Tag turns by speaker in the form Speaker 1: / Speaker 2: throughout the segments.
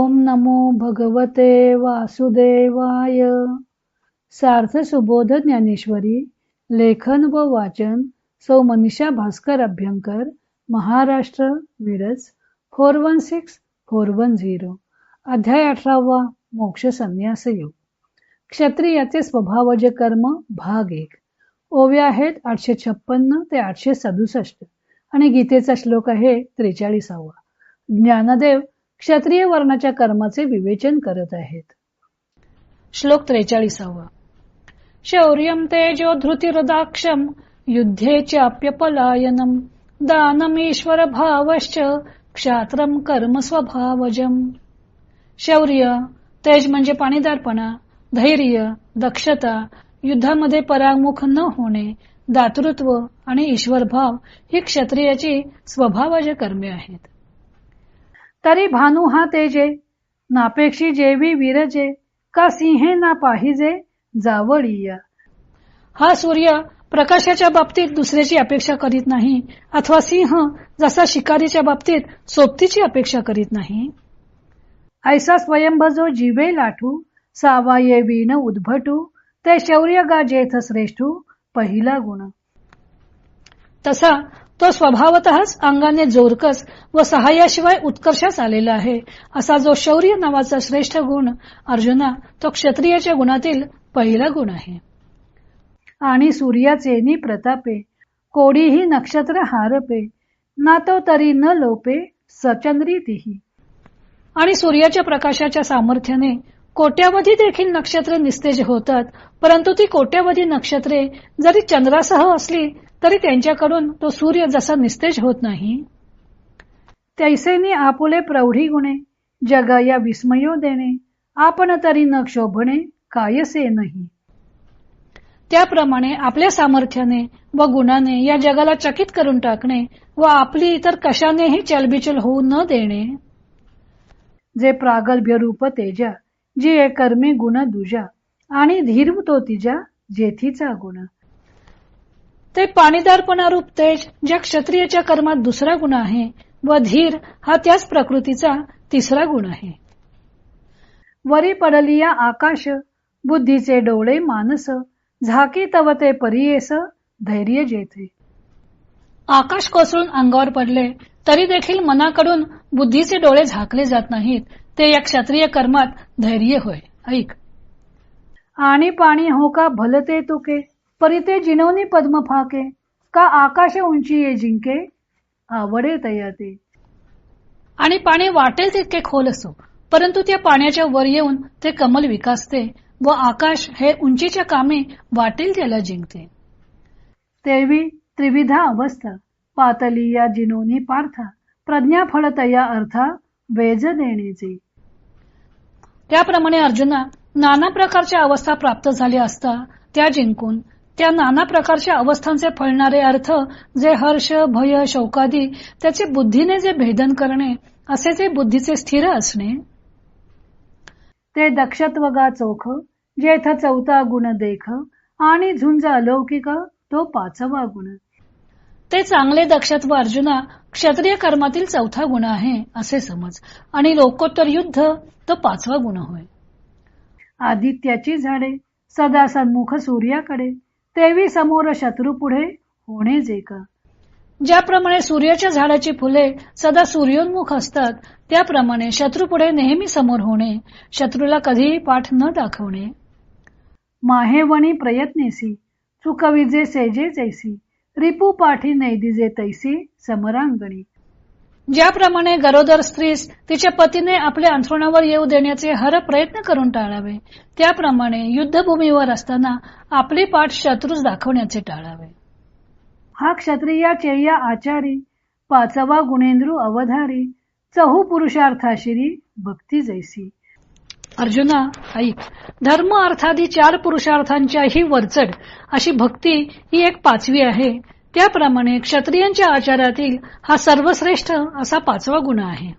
Speaker 1: ओम नमो भगवते वासुदेवाय. सार्थ सुबोध ज्ञानेश्वरी लेखन व वाचन सौ Manisha Bhaskar Abhyankar Maharashtra Miraj four one six four one zero. अध्याय अठरावा मोक्ष संन्यास योग. क्षत्रियाचे स्वभावज कर्म भाग एक. ओव्या आहेत आठशे छप्पन्न ते आठशे सदुसष्ट. आणि गीतेचा श्लोक आहे त्रेचाळीसावा. ज्ञानदेव क्षत्रिय वर्णाच्या कर्माचे विवेचन करत आहेत. श्लोक त्रेचाळीसावा. शौर्यम तेजो धृतिरदाक्षम युद्धे चाप्यपलायनम दानमीश्वर भावश्च क्षात्रम कर्म स्वभावजम. शौर्य तेज म्हणजे पाणीदारपणा धैर्य दक्षता युद्धामध्ये परामुख न होणे दातृत्व आणि ईश्वरभाव ही क्षत्रियाची स्वभावज कर्मे आहेत. तरी भानू हा तेजे. नापेक्षी जेवी विरजे का सिंहे ना पाहिजे जावळीया. हा सूर्य प्रकाशाच्या बाबतीत दुसऱ्याची अपेक्षा करीत नाही अथवा सिंह जसा शिकारीच्या बाबतीत सोबतीची अपेक्षा करीत नाही. ऐसा स्वयंभ जो जीवे लाठू सावाये वीण उद्भटू ते शौर्य गा जेथ श्रेष्ठू पहिला गुण. तसा तो स्वभावतःच अंगाने जोरकस व सहाय्याशिवाय उत्कर्षास आलेला आहे. असा जो शौर्य नावाचा श्रेष्ठ गुण अर्जुना तो क्षत्रियाच्या गुणातील पहिला गुण आहे. आणि सूर्याचे नि प्रतापे कोडीही नक्षत्र हारपे ना तो तरी न लोपे सचंद्री तिही आणि सूर्याच्या प्रकाशाच्या सामर्थ्याने कोट्यावधी देखील नक्षत्र निस्तेज होतात परंतु ती कोट्यावधी नक्षत्रे जरी चंद्रासह असली तरी त्यांच्याकडून तो सूर्य जसा निस्तेज होत नाही. तैसेनी आपुले प्रौढी गुणे जगा या विस्मयो देणे आपण तरी न क्षोभणे कायसे नाही. त्याप्रमाणे आपल्या सामर्थ्याने व गुणाने या जगाला चकित करून टाकणे व आपली इतर कशानेही चलबिचल होऊ न देणे. जे प्रागल्भ्य रूप तेजा जी ए कर्मे गुण दुजा आणि धीर तो तिजा जेथीचा गुण. ते पाणीदारपणा रूप तेज ज्या क्षत्रियाच्या कर्मात दुसरा गुण आहे व धीर हा त्याच प्रकृतीचा तिसरा गुण आहे. वरी पडलिया आकाश बुद्धीचे डोळे मानस झाकी तव ते परियेस धैर्य जेथे. आकाश कोसळून अंगावर पडले तरी देखील मनाकडून बुद्धीचे डोळे झाकले जात नाहीत ते या क्षत्रिय कर्मात धैर्य होय. ऐक. आणि पाणी हो का भलते तुके? परिते जिनवनी पद्म फाके. का आकाश उंची ये जिंके? आवडे तयाते. आणि पाणी वाटेल तितके खोल असो परंतु त्या पाण्याच्या वर येऊन ते कमल विकासते व आकाश हे उंचीच्या कामे वाटेल त्याला जिंकते. तेवी त्रिविधा अवस्था. पातली या जिनोनी पार्था. प्रज्ञा फळतया अर्था वेज देण्याचे त्याप्रमाणे अर्जुना नाना प्रकारच्या अवस्था प्राप्त झाल्या असता त्या जिंकून त्या नाना प्रकारच्या अवस्थांचे फळणारे अर्थ जे हर्ष भय शौकादी त्याचे बुद्धीने जे भेदन करणे असे जे बुद्धीचे स्थिर असणे. ते दक्षत्वगा चोख जेथ चौथा गुण देख आणि झुंज अलौकिक तो पाचवा गुण. ते चांगले दक्षत्व अर्जुना क्षत्रिय कर्मातील चौथा गुण आहे असे समज. आणि लोकोत्तर युद्ध तो पाचवा गुण होय. आदित्याची झाडे सदा सन्मुख सूर्याकडे तेवी समोर शत्रू पुढे होणे जे का. ज्याप्रमाणे सूर्याच्या झाडाची फुले सदा सूर्योन्मुख असतात त्याप्रमाणे शत्रू पुढे नेहमी समोर होणे शत्रूला कधीही पाठ न दाखवणे. माहेवणी प्रयत्नेसी चुकविजे सेजे जैसी. रिपू पाठी नैदिजे तैसी समरांगणी. ज्याप्रमाणे गरोदर स्त्रीस तिच्या पतीने आपल्या अंथरुणावर येऊ देण्याचे हर प्रयत्न करून टाळावे त्याप्रमाणे युद्धभूमीवर असताना आपली पाठ शत्रूस दाखवण्याचे टाळावे. हा क्षत्रिया चेया आचारी पाचवा गुणेंद्रू अवधारी चहू पुरुषार्थाशिरी भक्ती जैसी. अर्जुना ऐक धर्म अर्थादी चार पुरुषार्थांच्या ही वरचढ अशी भक्ती ही एक पाचवी आहे. त्याप्रमाणे क्षत्रियांच्या आचारातील हा सर्वश्रेष्ठ असा पाचवा गुण आहे.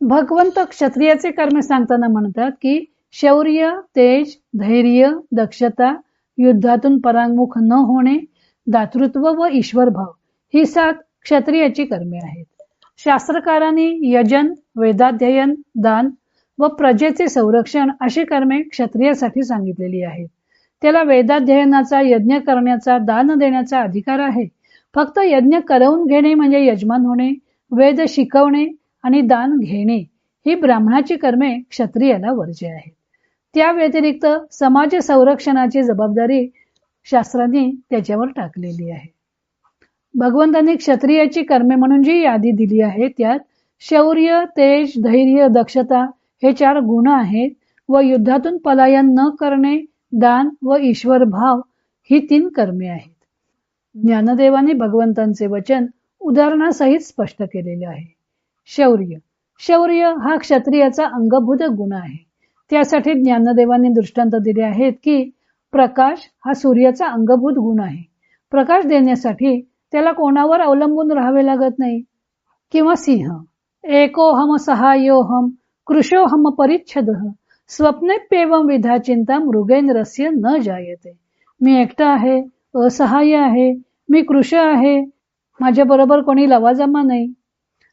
Speaker 1: भगवंत क्षत्रियाचे कर्म सांगताना म्हणतात की शौर्य तेज धैर्य दक्षता युद्धातून परांगमुख न होणे दातृत्व व ईश्वर भाव ही सात क्षत्रियाची कर्मे आहेत. शास्त्रकारांनी यजन वेदाध्ययन दान व प्रजेचे संरक्षण अशी कर्मे क्षत्रियासाठी सांगितलेली आहेत. त्याला वेदाध्ययनाचा यज्ञ करण्याचा दान देण्याचा अधिकार आहे. फक्त यज्ञ करवून घेणे म्हणजे यजमान होणे वेद शिकवणे आणि दान घेणे ही ब्राह्मणाची कर्मे क्षत्रियाला वर्ज्य आहेत. त्या व्यतिरिक्त समाज संरक्षणाची जबाबदारी शास्त्रांनी त्याच्यावर टाकलेली आहे. भगवंतांनी क्षत्रियाची कर्मे म्हणून जी यादी दिली आहे त्यात शौर्य तेज धैर्य दक्षता हे चार गुण आहेत व युद्धातून पलायन न करणे दान व ईश्वर भाव ही तीन कर्मे आहेत. ज्ञानदेवाने भगवंतांचे वचन उदाहरणासहित स्पष्ट केलेले आहे. शौर्य. शौर्य हा क्षत्रियाचा अंगभूत गुण आहे. त्यासाठी ज्ञानदेवांनी दृष्टांत दिले आहेत की प्रकाश हा सूर्याचा अंगभूत गुण आहे. प्रकाश देण्यासाठी त्याला कोणावर अवलंबून राहावे लागत नाही. किंवा सिंह एकोहम सहायोहम कृशोहम परिच्छद स्वप्नेप्येवम विधा चिंता मृगेंद्रस्य न जायते. मी एकटा आहे असहाय्य आहे मी कृष आहे माझ्या बरोबर कोणी लवाजमा नाही.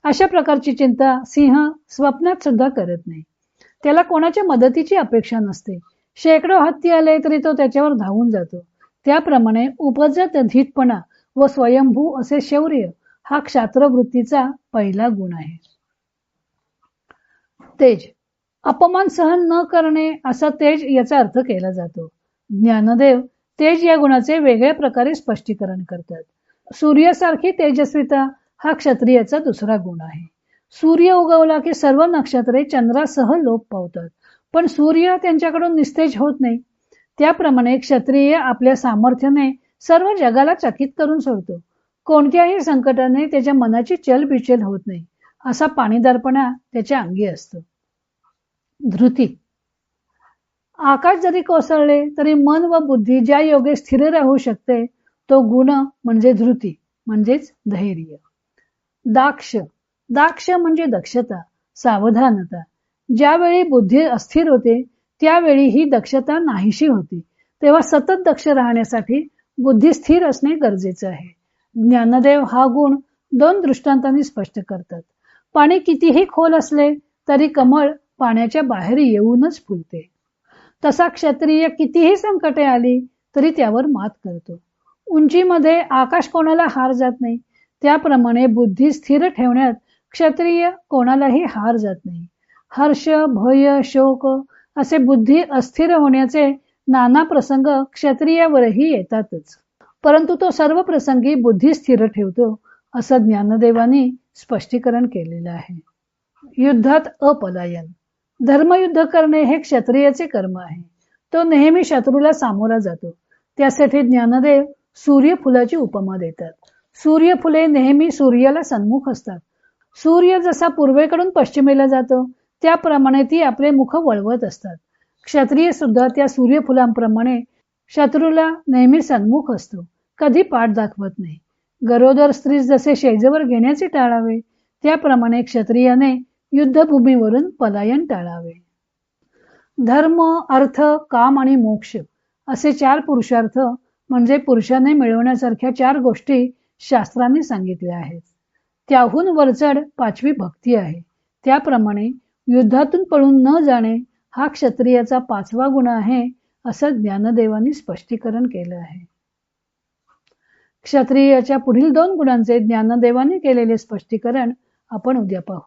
Speaker 1: अशा प्रकारची चिंता सिंह स्वप्नात सुद्धा करत नाही. त्याला कोणाच्या मदतीची अपेक्षा नसते. शेकडो हत्ती आले तरी तो त्याच्यावर धावून जातो. त्याप्रमाणे उपजत धीटपणा व स्वयंभू असे शौर्य हा क्षात्रवृत्तीचा पहिला गुण आहे. तेज. अपमान सहन न करणे असा तेज याचा अर्थ केला जातो. ज्ञानदेव तेज या गुणाचे वेगळ्या प्रकारे स्पष्टीकरण करतात. सूर्यासारखी तेजस्विता हा क्षत्रियाचा दुसरा गुण आहे. सूर्य उगवला की सर्व नक्षत्रे चंद्रासह लोप पावतात. पण सूर्य त्यांच्याकडून निस्तेज होत नाही. त्याप्रमाणे क्षत्रिय आपल्या सामर्थ्याने सर्व जगाला चकित करून सोडतो. कोणत्याही संकटाने त्याच्या मनाची चलबिचल होत नाही. असा पाणीदारपणा त्याच्या अंगी असतो. धृती. आकाश जरी कोसळले तरी मन व बुद्धी ज्या योगे स्थिर राहू शकते तो गुण म्हणजे धृती म्हणजेच धैर्य. दाक्ष. दाक्ष म्हणजे दक्षता सावधानता. ज्यावेळी बुद्धी अस्थिर होते त्यावेळी ही दक्षता नाहीशी होती. तेव्हा सतत दक्ष राहण्यासाठी बुद्धी स्थिर असणे गरजेचे आहे. ज्ञानदेव हा गुण दोन दृष्टांतांनी स्पष्ट करतात. पाणी कितीही खोल असले तरी कमळ पाण्याच्या बाहेर येऊनच फुलते. तसा क्षत्रिय कितीही संकटे आली तरी त्यावर मात करतो. उंचीमध्ये आकाश कोणाला हार जात नाही त्याप्रमाणे बुद्धी स्थिर ठेवण्यात क्षत्रिय कोणालाही हार जात नाही. हर्ष भय शोक असे बुद्धी अस्थिर होण्याचे नाना प्रसंग क्षत्रियावरही येतातच. परंतु तो सर्व प्रसंगी बुद्धी स्थिर ठेवतो असं ज्ञानदेवानी स्पष्टीकरण केलेलं आहे. युद्धात अपलायन. धर्मयुद्ध करणे हे क्षत्रियाचे कर्म आहे. तो नेहमी शत्रूला सामोरा जातो. त्यासाठी ज्ञानदेव सूर्यफुलाची उपमा देतात. सूर्यफुले नेहमी सूर्याला सन्मुख असतात. सूर्य जसा पूर्वेकडून पश्चिमेला जातो त्याप्रमाणे ती आपले मुख वळवत असतात. क्षत्रिय सुद्धा त्या सूर्यफुलांप्रमाणे शत्रूला नेहमी सन्मुख असतो कधी पाठ दाखवत नाही. गरोदर स्त्री जसे शेजवर घेण्याचे टाळावे त्याप्रमाणे क्षत्रियाने युद्धभूमीवरून पलायन टाळावे. धर्म अर्थ काम आणि मोक्ष असे चार पुरुषार्थ म्हणजे पुरुषाने मिळवण्यासारख्या चार गोष्टी शास्त्रांनी सांगितल्या आहेत. त्याहून वरचढ पाचवी भक्ती आहे. त्याप्रमाणे युद्धातून पळून न जाणे हा क्षत्रियाचा पाचवा गुण आहे असं ज्ञानदेवानी स्पष्टीकरण केलं आहे. क्षत्रियाच्या पुढील दोन गुणांचे ज्ञानदेवाने केलेले स्पष्टीकरण आपण उद्या पाहू.